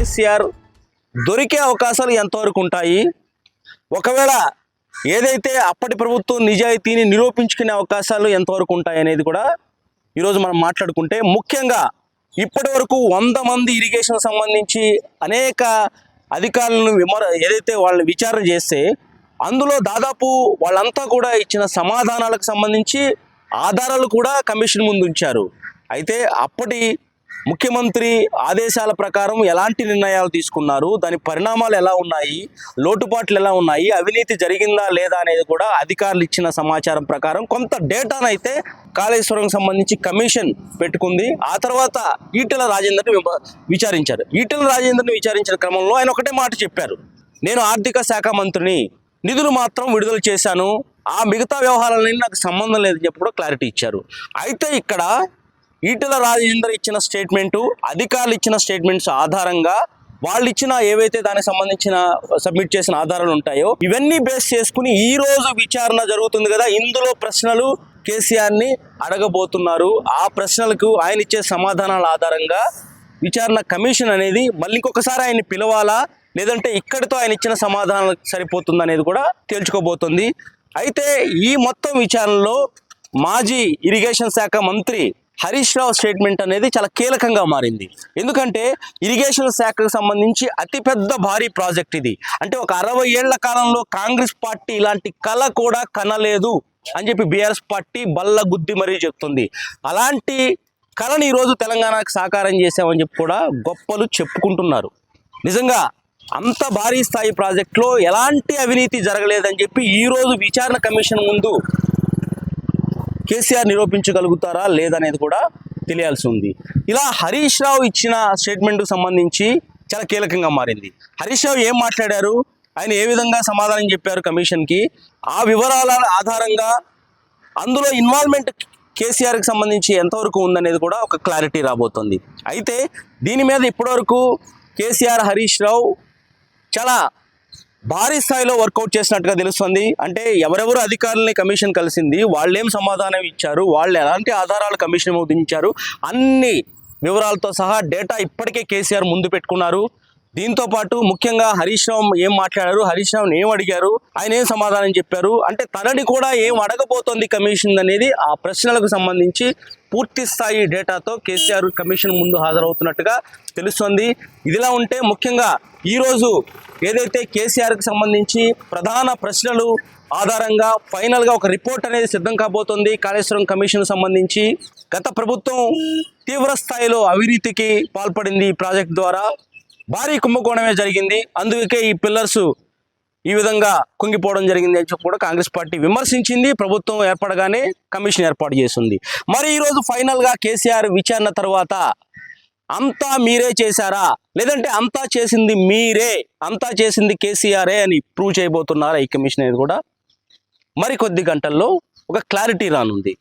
కేసీఆర్ దొరికే అవకాశాలు ఎంతవరకు ఉంటాయి? ఒకవేళ ఏదైతే అప్పటి ప్రభుత్వం నిజాయితీని నిరూపించుకునే అవకాశాలు ఎంతవరకు ఉంటాయి అనేది కూడా ఈరోజు మనం మాట్లాడుకుంటే ముఖ్యంగా ఇప్పటి వరకు వంద మంది ఇరిగేషన్ సంబంధించి అనేక అధికారులను విమర్ ఏదైతే వాళ్ళని విచారణ చేస్తే అందులో దాదాపు వాళ్ళంతా కూడా ఇచ్చిన సమాధానాలకు సంబంధించి ఆధారాలు కూడా కమిషన్ ముందు ఉంచారు. అయితే అప్పటి ముఖ్యమంత్రి ఆదేశాల ప్రకారం ఎలాంటి నిర్ణయాలు తీసుకున్నారు? దాని పరిణామాలు ఎలా ఉన్నాయి? లోటుపాట్లు ఎలా ఉన్నాయి? అవినీతి జరిగిందా లేదా అనేది కూడా అధికారులు ఇచ్చిన సమాచారం ప్రకారం కొంత డేటానైతే కాళేశ్వరం సంబంధించి కమిషన్ పెట్టుకుంది. ఆ తర్వాత ఈటెల రాజేందర్ని విచారించారు. ఈటెల రాజేందర్ని విచారించిన క్రమంలో ఆయన ఒకటే మాట చెప్పారు. నేను ఆర్థిక శాఖ మంత్రిని నిధులు మాత్రం విడుదల చేశాను. ఆ మిగతా వ్యవహారాలన్నీ నాకు సంబంధం లేదని చెప్పి కూడా క్లారిటీ ఇచ్చారు. అయితే ఇక్కడ ఈటల రాజేందర్ ఇచ్చిన స్టేట్మెంటు అధికారులు ఇచ్చిన స్టేట్మెంట్స్ ఆధారంగా వాళ్ళు ఇచ్చిన ఏవైతే దానికి సంబంధించిన సబ్మిట్ చేసిన ఆధారాలు ఉంటాయో ఇవన్నీ బేస్ చేసుకుని ఈ రోజు విచారణ జరుగుతుంది కదా. ఇందులో ప్రశ్నలు కేసీఆర్ని అడగబోతున్నారు. ఆ ప్రశ్నలకు ఆయన ఇచ్చే సమాధానాల ఆధారంగా విచారణ కమిషన్ అనేది మళ్ళీ ఇంకొకసారి ఆయన్ని పిలవాలా? లేదంటే ఇక్కడితో ఆయన ఇచ్చిన సమాధానాలు సరిపోతుంది అనేది కూడా తేల్చుకోబోతుంది. అయితే ఈ మొత్తం విచారణలో మాజీ ఇరిగేషన్ శాఖ మంత్రి హరీష్ రావు స్టేట్మెంట్ అనేది చాలా కీలకంగా మారింది. ఎందుకంటే ఇరిగేషన్ శాఖకు సంబంధించి అతిపెద్ద భారీ ప్రాజెక్ట్ ఇది. అంటే ఒక అరవై ఏళ్ళ కాలంలో కాంగ్రెస్ పార్టీ ఇలాంటి కళ కూడా కనలేదు అని చెప్పి బీఆర్ఎస్ పార్టీ బల్ల గుద్ది మరీ చెప్తుంది. అలాంటి కళని ఈరోజు తెలంగాణకు సాకారం చేసామని చెప్పి కూడా గొప్పలు చెప్పుకుంటున్నారు. నిజంగా అంత భారీ స్థాయి ప్రాజెక్టులో ఎలాంటి అవినీతి జరగలేదని చెప్పి ఈరోజు విచారణ కమిషన్ ముందు కేసీఆర్ నిరూపించగలుగుతారా లేదనేది కూడా తెలియాల్సి ఉంది. ఇలా హరీష్ రావు ఇచ్చిన స్టేట్మెంట్కు సంబంధించి చాలా కీలకంగా మారింది. హరీష్ రావు ఏం మాట్లాడారు? ఆయన ఏ విధంగా సమాధానం చెప్పారు కమిషన్కి? ఆ వివరాల ఆధారంగా అందులో ఇన్వాల్వ్మెంట్ కేసీఆర్కి సంబంధించి ఎంతవరకు ఉందనేది కూడా ఒక క్లారిటీ రాబోతుంది. అయితే దీని మీద ఇప్పటివరకు కేసీఆర్ హరీష్ రావు చాలా భారీ స్థాయిలో వర్కౌట్ చేసినట్టుగా తెలుస్తుంది. అంటే ఎవరెవరు అధికారులని కమిషన్ కలిసింది వాళ్ళేం సమాధానం ఇచ్చారు వాళ్ళు ఎలాంటి ఆధారాలు కమిషన్ ముందుంచారు అన్ని వివరాలతో సహా డేటా ఇప్పటికే కేసీఆర్ ముందు పెట్టుకున్నారు. దీంతో పాటు ముఖ్యంగా హరీష్ రావు ఏం మాట్లాడారు? హరీష్ రావుని ఏం అడిగారు? ఆయన ఏం సమాధానం చెప్పారు? అంటే తనని కూడా ఏం అడగబోతోంది కమిషన్ అనేది ఆ ప్రశ్నలకు సంబంధించి పూర్తి స్థాయి డేటాతో కేసీఆర్ కమిషన్ ముందు హాజరవుతున్నట్టుగా తెలుస్తోంది. ఇదిలా ఉంటే ముఖ్యంగా ఈరోజు ఏదైతే కేసీఆర్కి సంబంధించి ప్రధాన ప్రశ్నలు ఆధారంగా ఫైనల్గా ఒక రిపోర్ట్ అనేది సిద్ధం కాబోతోంది కాళేశ్వరం కమిషన్ సంబంధించి గత ప్రభుత్వం తీవ్ర స్థాయిలో అవినీతికి పాల్పడింది ఈ ప్రాజెక్ట్ ద్వారా. భారీ కుంభకోణమే జరిగింది. అందుకే ఈ పిల్లర్స్ ఈ విధంగా కుంగిపోవడం జరిగింది అని చెప్పి కూడా కాంగ్రెస్ పార్టీ విమర్శించింది. ప్రభుత్వం ఏర్పడగానే కమిషన్ ఏర్పాటు చేసింది. మరి ఈరోజు ఫైనల్గా కేసీఆర్ విచారణ తర్వాత అంతా మీరే చేశారా? లేదంటే అంతా చేసింది మీరే అంతా చేసింది కేసీఆరే అని ప్రూవ్ చేయబోతున్నారా ఈ కమిషన్ అనేది కూడా? మరికొద్ది గంటల్లో ఒక క్లారిటీ రానుంది.